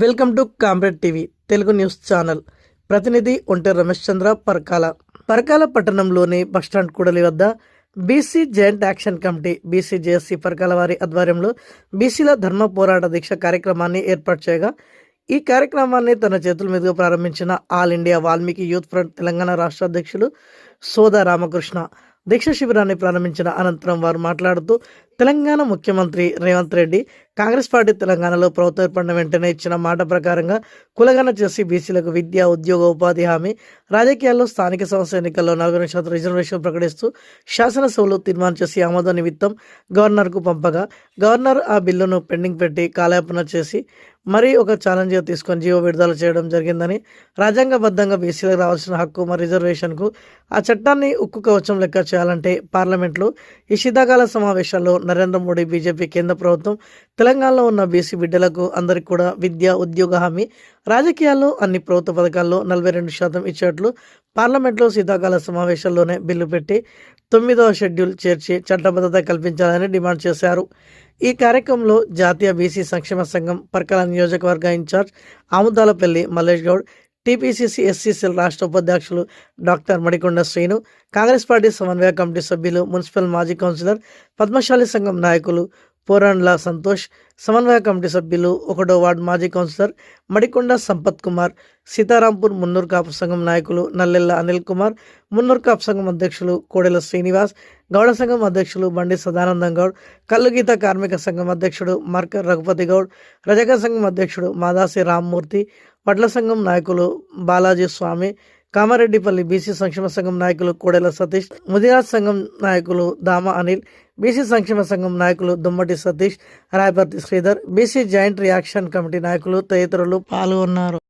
Welcome to Comrade TV Telugu news channel. ప్రతినిధి ఒంటే రమేష్ చంద్ర పరకాల. పరకాల పట్టణంలోని bus stand కూడలి వద్ద BC joint action committee BC JSC Parakala వారి ఆధ్వర్యంలో బీసీల ధర్మ పోరాట దీక్ష కార్యక్రమాన్ని ఏర్పాటు చేయగా ఈ కార్యక్రమాన్ని తన చేతుల మీదుగా ప్రారంభించిన all India Valmiki youth front Telangana రాష్ట్ర అధ్యక్షులు సోదా రామకృష్ణ దీక్ష శిబిరాన్ని ప్రారంభించిన అనంతరం వారు మాట్లాడుతూ తెలంగాణ ముఖ్యమంత్రి రేవంత్ రెడ్డి కాంగ్రెస్ పార్టీ తెలంగాణలో ప్రభుత్వం ఏర్పడిన వెంటనే ఇచ్చిన మాట ప్రకారంగా కులగన చేసి బీసీలకు విద్య ఉద్యోగ ఉపాధి హామీ రాజకీయాల్లో స్థానిక సంస్థ ఎన్నికల్లో నలభై శాతం రిజర్వేషన్ ప్రకటిస్తూ శాసనసభలో తీర్మానం చేసి ఆమోద నిమిత్తం గవర్నర్కు పంపగా గవర్నర్ ఆ బిల్లును పెండింగ్ పెట్టి కాలయాపన చేసి మరీ ఒక ఛాలెంజ్గా తీసుకొని జీవో విడుదల చేయడం జరిగిందని రాజ్యాంగబద్ధంగా బీసీలకు రావాల్సిన హక్కు మరి రిజర్వేషన్కు ఆ చట్టాన్ని ఉక్కు కవచం లెక్క చేయాలంటే పార్లమెంట్లో ఈ శీతాకాల సమావేశాల్లో నరేంద్ర మోడీ బీజేపీ కేంద్ర ప్రభుత్వం తెలంగాణలో ఉన్న బీసీ బిడ్డలకు అందరికీ కూడా విద్య ఉద్యోగ హామీ రాజకీయాల్లో అన్ని ప్రభుత్వ పథకాల్లో నలభై రెండు శాతం ఇచ్చేట్లు పార్లమెంట్లో శీతాకాల సమావేశాల్లోనే బిల్లు పెట్టి తొమ్మిదవ షెడ్యూల్ చేర్చి చట్టబద్ధత కల్పించాలని డిమాండ్ చేశారు. ఈ కార్యక్రమంలో జాతీయ బీసీ సంక్షేమ సంఘం పర్కల నియోజకవర్గ in charge Amudalapalli Mallesh Goud TPCC SCCL రాష్ట్ర ఉపాధ్యక్షులు డాక్టర్ మడికొండ శ్రీను కాంగ్రెస్ పార్టీ సమన్వయ కమిటీ సభ్యులు మున్సిపల్ మాజీ కౌన్సిలర్ పద్మశాలి సంఘం నాయకులు పోరాండ్ల సంతోష్ సమన్వయ కమిటీ సభ్యులు ఒకటో వార్డు మాజీ కౌన్సిలర్ మడికొండ సంపత్ కుమార్ సీతారాంపూర్ మున్నూరు కాపు సంఘం నాయకులు నల్లెల్ల అనిల్ కుమార్ మున్నూరు కాపు సంఘం అధ్యక్షులు కోడెల శ్రీనివాస్ గౌడ సంఘం అధ్యక్షులు బండి సదానందం గౌడ్ కల్లుగీత కార్మిక సంఘం అధ్యక్షుడు మార్క రఘుపతి గౌడ్ రజక సంఘం అధ్యక్షుడు మాదాసి రామ్మూర్తి వడ్ల సంఘం నాయకులు బాలాజీ స్వామి కామారెడ్డిపల్లి బీసీ సంక్షేమ సంఘం నాయకులు కోడెల సతీష్ ముదిరాజ్ సంఘం నాయకులు దామ అనిల్ బీసీ సంక్షేమ సంఘం నాయకులు Dummati Satish Rayaparthi Sridhar BC joint reaction committee నాయకులు తదితరులు పాల్గొన్నారు.